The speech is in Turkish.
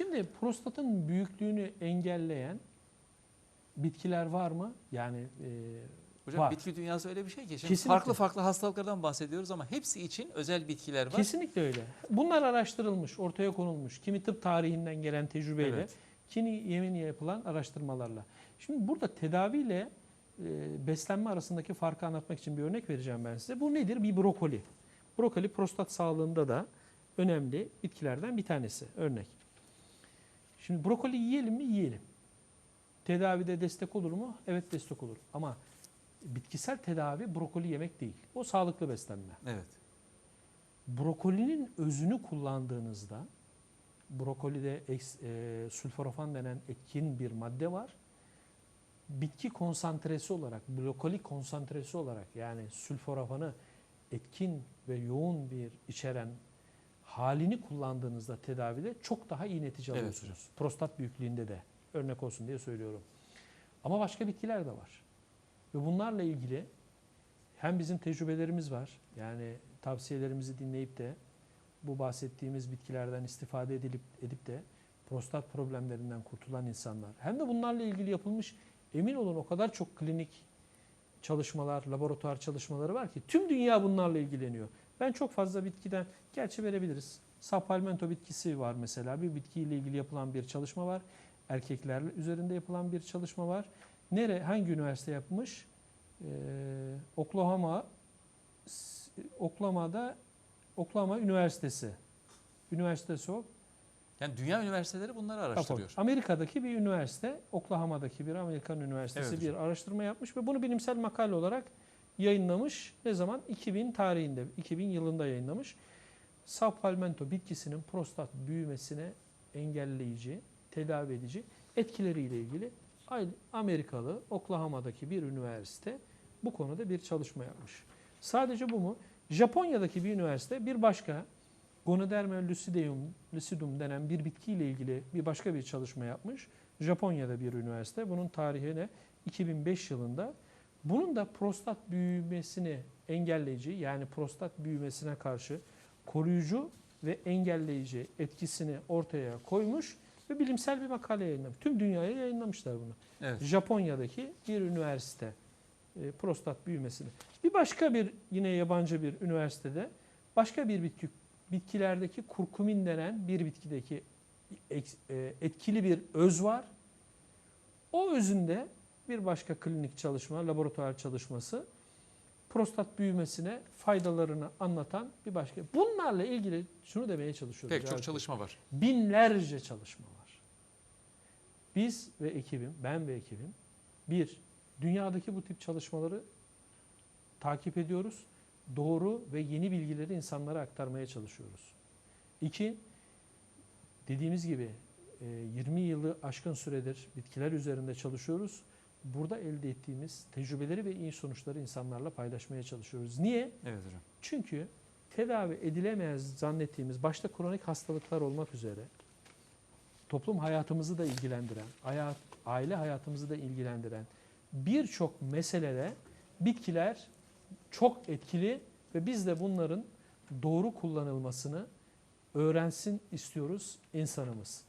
Şimdi prostatın büyüklüğünü engelleyen bitkiler var mı? Yani e, Hocam var. bitki dünyası öyle bir şey ki. Şimdi Kesinlikle. farklı farklı hastalıklardan bahsediyoruz ama hepsi için özel bitkiler var. Kesinlikle öyle. Bunlar araştırılmış, ortaya konulmuş. Kimi tıp tarihinden gelen tecrübeyle, Evet. kimi yemin yapılan araştırmalarla. Şimdi burada tedaviyle e, beslenme arasındaki farkı anlatmak için bir örnek vereceğim ben size. Bu nedir? Bir brokoli. Brokoli prostat sağlığında da önemli bitkilerden bir tanesi. Örnek. Şimdi brokoli yiyelim mi? Yiyelim. Tedavide destek olur mu? Evet destek olur. Ama bitkisel tedavi brokoli yemek değil. O sağlıklı beslenme. Evet. Brokolinin özünü kullandığınızda brokolide e, sülforafan denen etkin bir madde var. Bitki konsantresi olarak, brokoli konsantresi olarak yani sülforafanı etkin ve yoğun bir içeren halini kullandığınızda tedavide çok daha iyi netice Evet alıyorsunuz. Prostat büyüklüğünde de örnek olsun diye söylüyorum. Ama başka bitkiler de var. Ve bunlarla ilgili hem bizim tecrübelerimiz var. Yani tavsiyelerimizi dinleyip de bu bahsettiğimiz bitkilerden istifade edilip edip de prostat problemlerinden kurtulan insanlar. Hem de bunlarla ilgili yapılmış emin olun o kadar çok klinik çalışmalar, laboratuvar çalışmaları var ki tüm dünya bunlarla ilgileniyor. Ben çok fazla bitkiden gerçi verebiliriz. Sapalmento bitkisi var mesela. Bir bitkiyle ilgili yapılan bir çalışma var. Erkekler üzerinde yapılan bir çalışma var. Nere hangi üniversite yapmış? Ee, Oklahoma Oklahoma'da Oklahoma Üniversitesi. Üniversitesi o. Yani dünya üniversiteleri bunları araştırıyor. Amerika'daki bir üniversite, Oklahoma'daki bir Amerikan üniversitesi Evet bir hocam. araştırma yapmış ve bunu bilimsel makale olarak yayınlamış. Ne zaman? 2000 tarihinde, 2000 yılında yayınlamış. Sapalmento bitkisinin prostat büyümesine engelleyici, tedavi edici etkileriyle ilgili Amerikalı Oklahoma'daki bir üniversite bu konuda bir çalışma yapmış. Sadece bu mu? Japonya'daki bir üniversite bir başka Gonoderma lucidum, lucidum denen bir bitkiyle ilgili bir başka bir çalışma yapmış. Japonya'da bir üniversite. Bunun tarihi ne? 2005 yılında. Bunun da prostat büyümesini engelleyici yani prostat büyümesine karşı koruyucu ve engelleyici etkisini ortaya koymuş ve bilimsel bir makale yayınlamış. Tüm dünyaya yayınlamışlar bunu. Evet. Japonya'daki bir üniversite e, prostat büyümesini. Bir başka bir yine yabancı bir üniversitede başka bir bitki bitkilerdeki kurkumin denen bir bitkideki e, etkili bir öz var. O özünde bir başka klinik çalışma, laboratuvar çalışması prostat büyümesine faydalarını anlatan bir başka. Bunlarla ilgili şunu demeye çalışıyoruz. Pek çok çalışma var. Binlerce çalışma var. Biz ve ekibim, ben ve ekibim bir, dünyadaki bu tip çalışmaları takip ediyoruz. Doğru ve yeni bilgileri insanlara aktarmaya çalışıyoruz. İki, dediğimiz gibi e, 20 yılı aşkın süredir bitkiler üzerinde çalışıyoruz. Burada elde ettiğimiz tecrübeleri ve iyi sonuçları insanlarla paylaşmaya çalışıyoruz. Niye? Evet hocam. Çünkü tedavi edilemez zannettiğimiz başta kronik hastalıklar olmak üzere toplum hayatımızı da ilgilendiren, hayat, aile hayatımızı da ilgilendiren birçok meselede bitkiler çok etkili ve biz de bunların doğru kullanılmasını öğrensin istiyoruz insanımız.